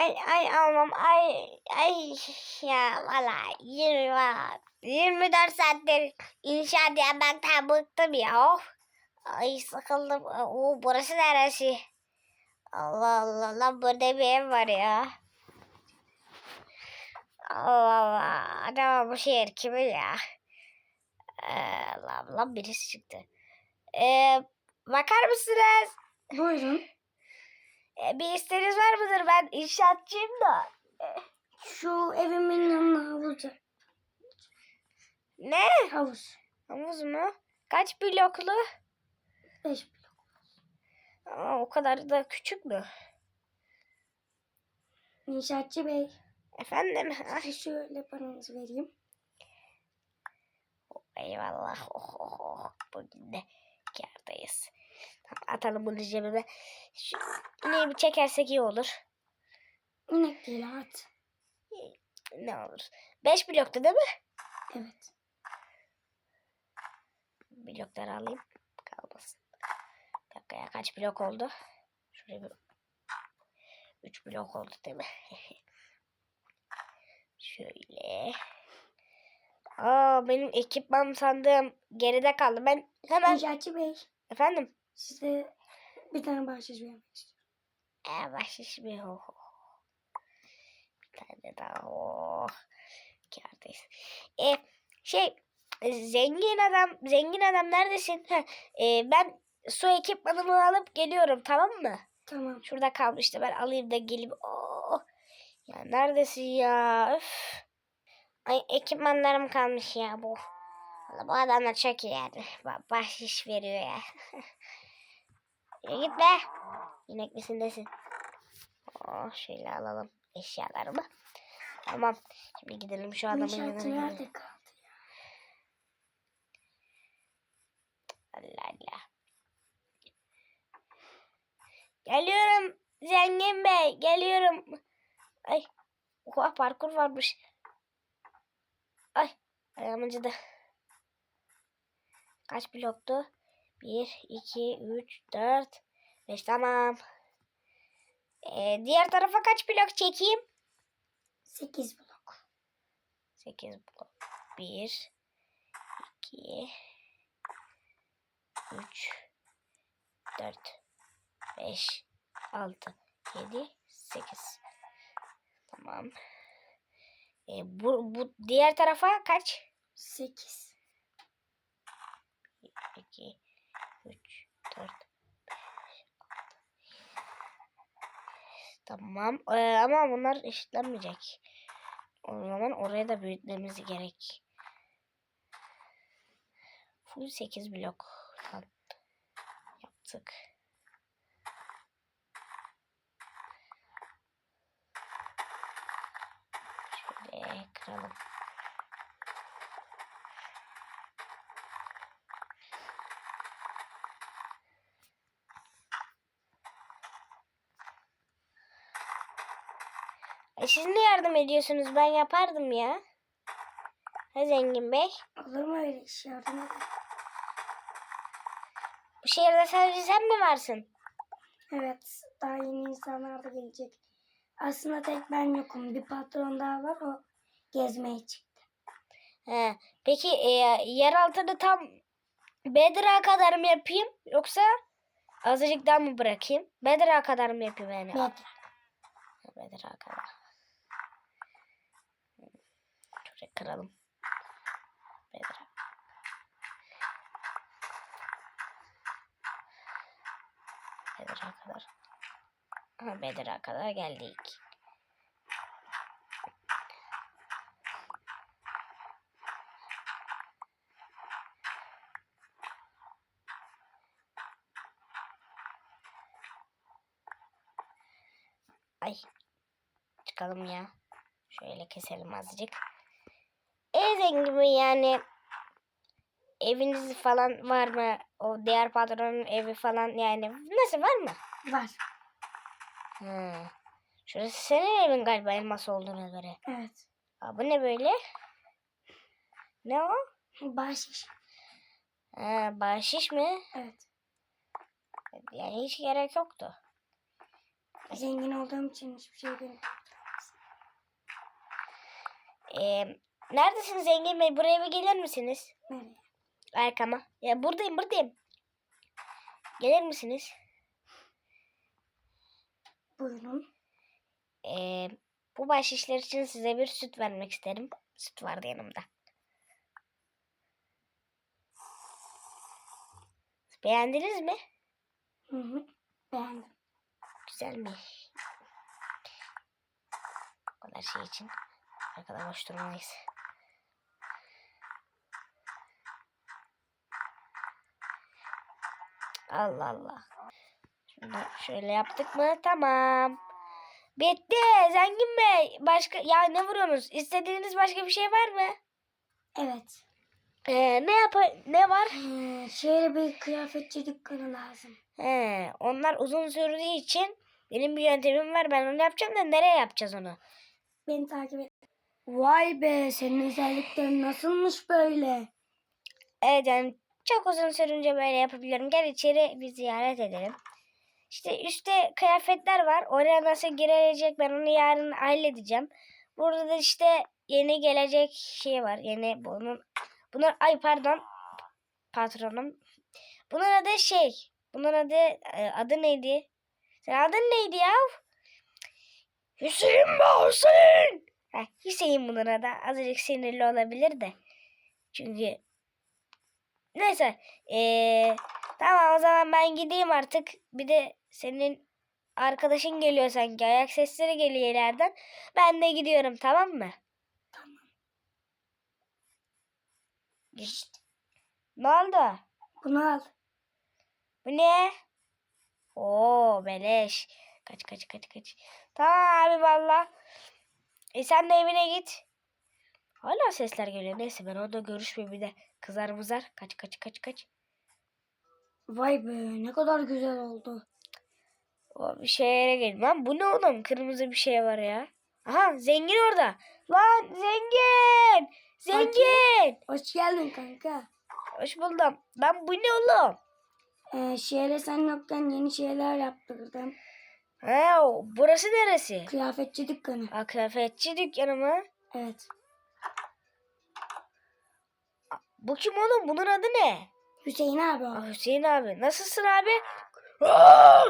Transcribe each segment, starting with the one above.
Ay ay almam ay ay ya valla 20 var. 24 saattir inşaat yapmaktan bıktım ya. Of. Ay sıkıldım. Oo, burası neresi? Allah Allah lan burada bir ev var ya. Allah Allah. Acaba bu şehir kimin ya? Ee, Allah Allah birisi çıktı. Ee, bakar mısınız? Buyurun. Ee, bir isteğiniz var mıdır? Ben inşaatçıyım da. Şu evimin yanına havuz. Ne? Havuz. Havuz mu? Kaç bloklu? 5 Aa, o kadar da küçük mü? İnşaatçı bey. Efendim? Size şöyle paranızı vereyim. eyvallah. Oh, oh, oh. Bugün de kârdayız. Atalım bunu cebime. Şu ineği bir çekersek iyi olur. İnek değil at. Ne olur. Beş bloktu değil mi? Evet. Blokları alayım. Kalmasın. Bir dakika ya kaç blok oldu? Şuraya bir... Üç blok oldu değil mi? Şöyle. Aa benim ekipman sandığım geride kaldı. Ben hemen... İnşaatçı bey. Efendim? Size bir tane bahşiş vermek istiyorum. Ee, bahşiş mi? Oh, oh. Bir tane daha. Oh. Kârdayız. E, şey zengin adam zengin adam neredesin? Heh, e, ben su ekipmanımı alıp geliyorum tamam mı? Tamam. Şurada kalmıştı ben alayım da gelip. Oh. Ya neredesin ya? Öf. Ay ekipmanlarım kalmış ya bu. Bu adamlar çok iyi yani. Ba- bahşiş veriyor ya. Yürü git be. İnek misin desin. Oh, şöyle alalım eşyalarımı. Tamam. Şimdi gidelim şu adamın yanına. Nerede kaldı ya? Allah Allah. Geliyorum zengin bey. Geliyorum. Ay. Oha parkur varmış. Ay. Ayağım acıdı. Kaç bloktu? 1, 2, 3, 4, 5 tamam. Ee, diğer tarafa kaç blok çekeyim? 8 blok. 8 blok. 1, 2, 3, 4, 5, 6, 7, 8. Tamam. E, bu, bu diğer tarafa kaç? 8. 2, 3, 4, 5, 6. Tamam. Ee, ama bunlar eşitlenmeyecek. O zaman oraya da büyütmemiz gerek. Full 8 blok yaptık. Şöyle kıralım. E siz ne yardım ediyorsunuz? Ben yapardım ya. Ha zengin bey. Olur mu öyle iş yardım edin? Bu şehirde sadece sen mi varsın? Evet. Daha yeni insanlar da gelecek. Aslında tek ben yokum. Bir patron daha var. O gezmeye çıktı. He. Peki e, yer altını tam Bedra kadar mı yapayım? Yoksa azıcık daha mı bırakayım? Bedra kadar mı yapayım yani? Bedra. Bedra kadar. Şuraya kıralım. Bedra. Bedra kadar. Aha, Bedra kadar geldik. Ay. Çıkalım ya. Şöyle keselim azıcık. Zengin mi yani? Eviniz falan var mı? O diğer patronun evi falan yani. Nasıl var mı? Var. Hı. Şurası senin evin galiba elmas olduğuna göre. Evet. Aa, bu ne böyle? Ne o? Bahşiş. Ha, bahşiş mi? Evet. Yani hiç gerek yoktu. Zengin olduğum için hiçbir şey göremiyorum. Ee, neredesiniz Zengin Bey? Buraya bir gelir misiniz? Nereye? Arkama. Ya buradayım buradayım. Gelir misiniz? Buyurun. Ee, bu bahşişler için size bir süt vermek isterim. Süt vardı yanımda. Beğendiniz mi? Hı hı. Beğendim. Güzel mi? Bu kadar şey için arkada boş durmayız. Allah Allah. Da şöyle yaptık mı? Tamam. Bitti. Zengin Bey. Başka ya ne vuruyorsunuz? İstediğiniz başka bir şey var mı? Evet. Ee, ne yap ne var? Ee, şöyle bir kıyafetçi dükkanı lazım. He, onlar uzun sürdüğü için benim bir yöntemim var. Ben onu yapacağım da nereye yapacağız onu? Beni takip et. Vay be senin özelliklerin nasılmış böyle? Evet yani çok uzun sürünce böyle yapabiliyorum. Gel içeri bir ziyaret edelim. İşte üstte kıyafetler var. Oraya nasıl girilecek ben onu yarın halledeceğim. Burada da işte yeni gelecek şey var. Yeni bunun bunun ay pardon patronum. Bunun adı şey. Bunun adı e, adı neydi? Sen adın neydi ya? Hüseyin mi Hüseyin? Heh, Hüseyin bunun adı. Azıcık sinirli olabilir de. Çünkü Neyse. Ee, tamam o zaman ben gideyim artık. Bir de senin arkadaşın geliyor sanki. Ayak sesleri geliyor ileriden. Ben de gidiyorum tamam mı? Tamam. Git. Ne oldu? Bunu al. Bu ne? Oo beleş. Kaç kaç kaç kaç. Tamam abi valla. E sen de evine git. Hala sesler geliyor. Neyse ben orada görüşmeyeyim bir de. Kızar mızar. Kaç kaç kaç kaç. Vay be ne kadar güzel oldu. O bir şeye geldim. Lan bu ne oğlum? Kırmızı bir şey var ya. Aha zengin orada. Lan zengin. Zengin. Hoş geldin kanka. Hoş buldum. Lan bu ne oğlum? Ee, şehre sen yokken yeni şeyler yaptırdım. O- burası neresi? Kıyafetçi dükkanı. Ha, kıyafetçi dükkanı mı? Evet. Bu kim oğlum? Bunun adı ne? Hüseyin abi o. Aa, Hüseyin abi. Nasılsın abi? Aa!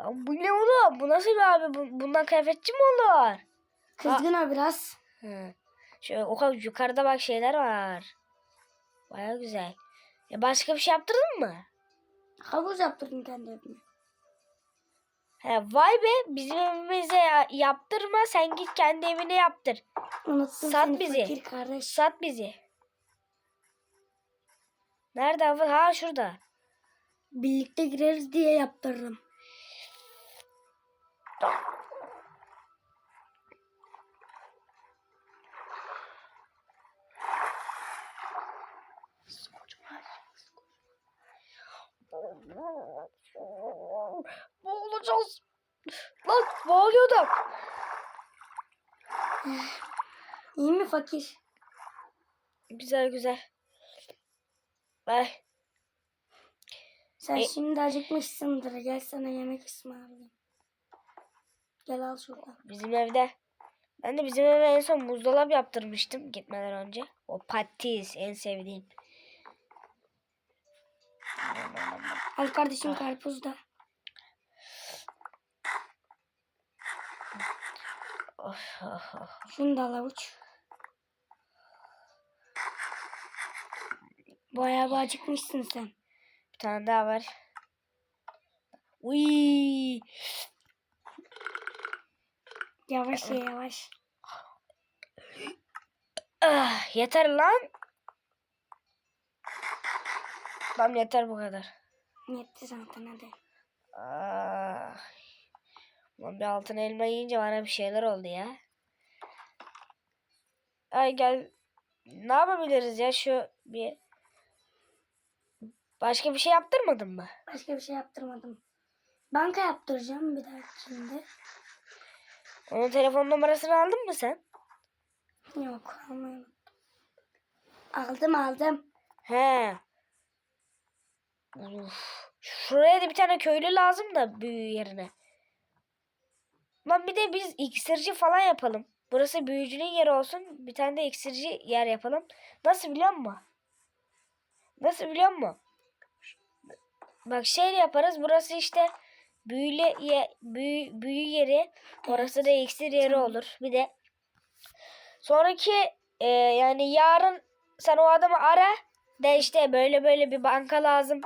Lan bu ne oğlum? Bu nasıl bir abi? Bu- Bundan kıyafetçi mi olur? Kızgın o biraz. Hı. Şöyle o kadar yukarıda bak şeyler var. Baya güzel. Ya başka bir şey yaptırdın mı? Havuz yaptırdım kendi evime. He, vay be bizim evimize ya- yaptırma sen git kendi evine yaptır. Unuttum Sat seni bizi. fakir kardeş. Sat bizi. Nerede hava? Ha şurada. Birlikte gireriz diye yaptırdım. Boğulacağız. Lan boğuluyordum. İyi mi fakir? Güzel güzel. Ay, Sen E- şimdi acıkmışsındır. Gel sana yemek ısmarlayayım. Gel al şuradan. bizim evde. Ben de bizim eve en son buzdolabı yaptırmıştım gitmeden önce. O patates en sevdiğim. Al kardeşim karpuz da. Of, of, of. Şunu da al avuç. Bayağı bir acıkmışsın sen. Bir tane daha var. Uy. Yavaş ye yavaş. Ah, yeter lan. Tamam yeter bu kadar. Yetti zaten hadi. Ah. Ulan bir altın elma yiyince bana bir şeyler oldu ya. Ay gel. Ne yapabiliriz ya şu bir Başka bir şey yaptırmadın mı? Başka bir şey yaptırmadım. Banka yaptıracağım bir dahakinde. Onun telefon numarasını aldın mı sen? Yok almayalım. Aldım aldım. He. Uf. Şuraya da bir tane köylü lazım da büyü yerine. Lan bir de biz iksirci falan yapalım. Burası büyücünün yeri olsun. Bir tane de iksirci yer yapalım. Nasıl biliyor musun? Nasıl biliyor musun? Bak şey yaparız. Burası işte büyüle ye, büyü, büyü yeri. Orası da iksir yeri olur. Bir de sonraki e, yani yarın sen o adamı ara de işte böyle böyle bir banka lazım.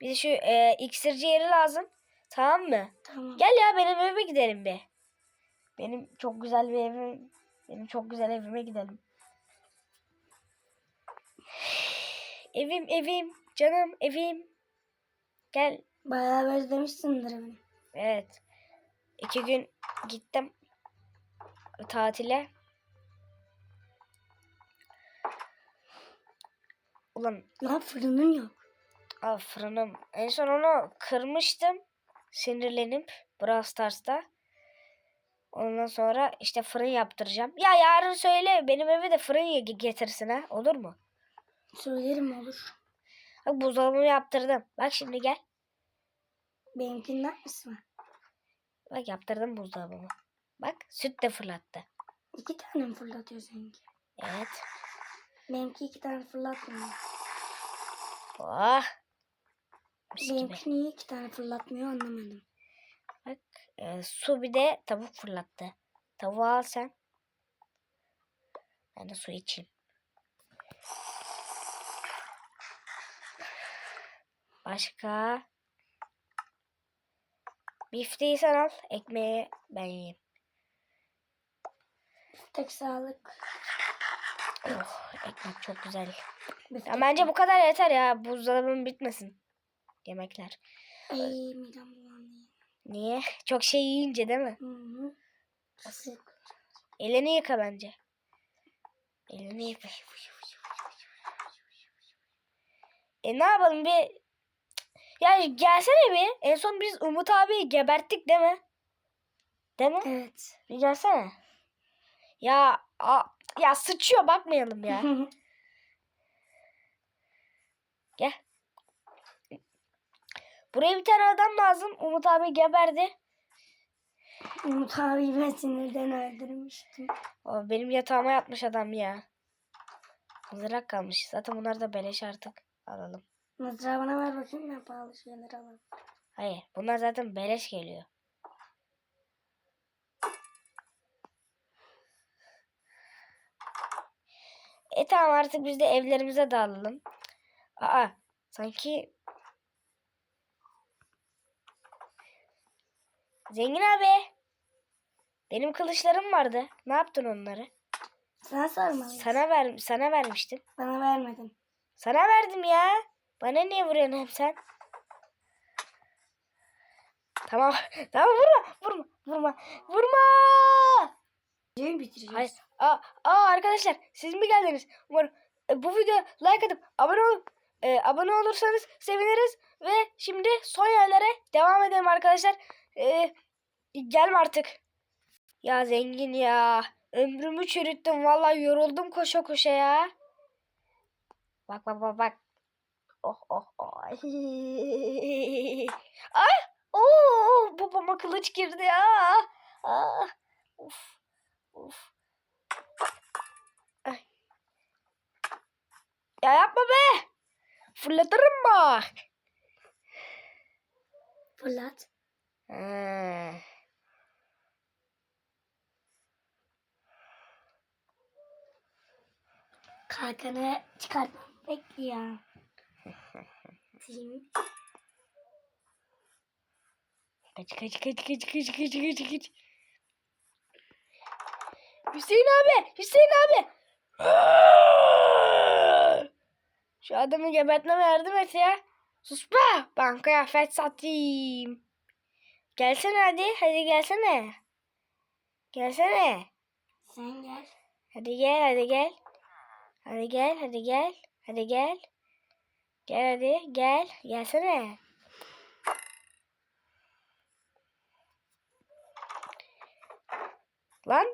Bir de şu e, iksirci yeri lazım. Tamam mı? Tamam. Gel ya benim evime gidelim bir. Benim çok güzel bir evim. Benim çok güzel evime gidelim. Evim evim canım evim. Gel. Bayağı özlemişsindir beni. Evet. İki gün gittim tatile. Ulan Lan fırının yok. Aa, fırınım. En son onu kırmıştım. Sinirlenip Brawl Stars'ta. Ondan sonra işte fırın yaptıracağım. Ya yarın söyle benim eve de fırın getirsin ha. Olur mu? Söylerim olur. Bak buzdolabımı yaptırdım. Bak şimdi gel. Benimkinden misin? Bak yaptırdım buzdolabımı. Bak süt de fırlattı. İki tane mi fırlatıyor seninki? Evet. Benimki iki tane fırlatmıyor. Oh. Mis gibi. Benimki niye iki tane fırlatmıyor anlamadım. Bak e, su bir de tavuk fırlattı. Tavuğu al sen. Ben de su içeyim. Başka. Bifteyi sen al. Ekmeği ben yiyeyim. Tek sağlık. Oh, ekmek çok güzel. Biftek. Ya bence bu kadar yeter ya. Buzdolabım bitmesin. Yemekler. Ay midem bulandı. Niye? Çok şey yiyince değil mi? Hı hı. Elini yıka bence. Elini yıka. E ne yapalım bir... Ya gelsene bir. En son biz Umut abiyi geberttik değil mi? Değil mi? Evet. Bir gelsene. Ya a, ya sıçıyor bakmayalım ya. Gel. Buraya bir tane adam lazım. Umut abi geberdi. Umut abi ben sinirden öldürmüştüm. O benim yatağıma yatmış adam ya. Mızrak kalmış. Zaten bunlar da beleş artık. Alalım. Mızrağı bana ver bakayım ben pahalı şeyler alayım. Hayır. Bunlar zaten beleş geliyor. E tamam artık biz de evlerimize dağılalım. Aa sanki Zengin abi. Benim kılıçlarım vardı. Ne yaptın onları? Sen sormalısın. Sana ver sana vermiştim. Bana vermedin. Sana verdim ya. Bana niye vuruyorsun hem sen? Tamam. Tamam vurma. Vurma. Vurma. Vurma. Videoyu bitireceğiz. Hayır. Aa, aa arkadaşlar siz mi geldiniz? Umarım e, bu videoya like atıp abone olup e, abone olursanız seviniriz. Ve şimdi son yerlere devam edelim arkadaşlar. E, gelme artık. Ya zengin ya. Ömrümü çürüttüm. Vallahi yoruldum koşa koşa ya. Bak bak bak bak. Oh oh oh. Ay! Oo, babama kılıç girdi ya. Ah. Uf. Uf. Ay. Ya yapma be. Fırlatırım bak. Fırlat. Ha. Kalkanı çıkartmam bekliyor. Tim. Kaç kaç kaç kaç kaç kaç kaç kaç. Hüseyin abi, Hüseyin abi. Şu adamı gebertmeme yardım et ya. Sus be. Ben kıyafet satayım. Gelsene hadi. Hadi gelsene. Gelsene. Sen gel. Hadi gel hadi gel. Hadi gel hadi gel. Hadi gel. Gel hadi gel. Gelsene. Lan.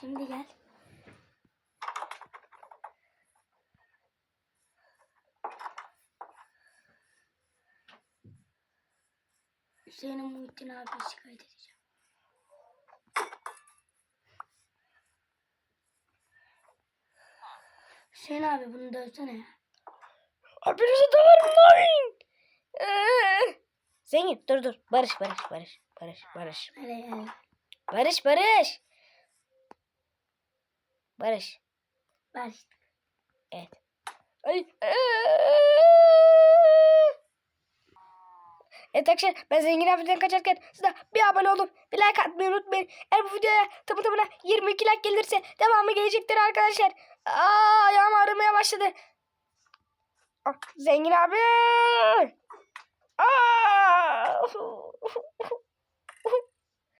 Şimdi gel. Hüseyin'in Muhittin abi şikayet edeceğim. Hüseyin abi bunu dövsene ya. Hepinize döverim lan. Ee, Zengin dur dur. Barış barış barış. Barış barış. Barış barış. Barış. İşte. Evet. Ay. Evet arkadaşlar ben Zengin abiden kaçarken siz de bir abone olup bir like atmayı unutmayın. Eğer bu videoya tamı tamına 22 like gelirse devamı gelecektir arkadaşlar. Aa, ayağım ağrımaya başladı. Ah, Zengin abi. Aa!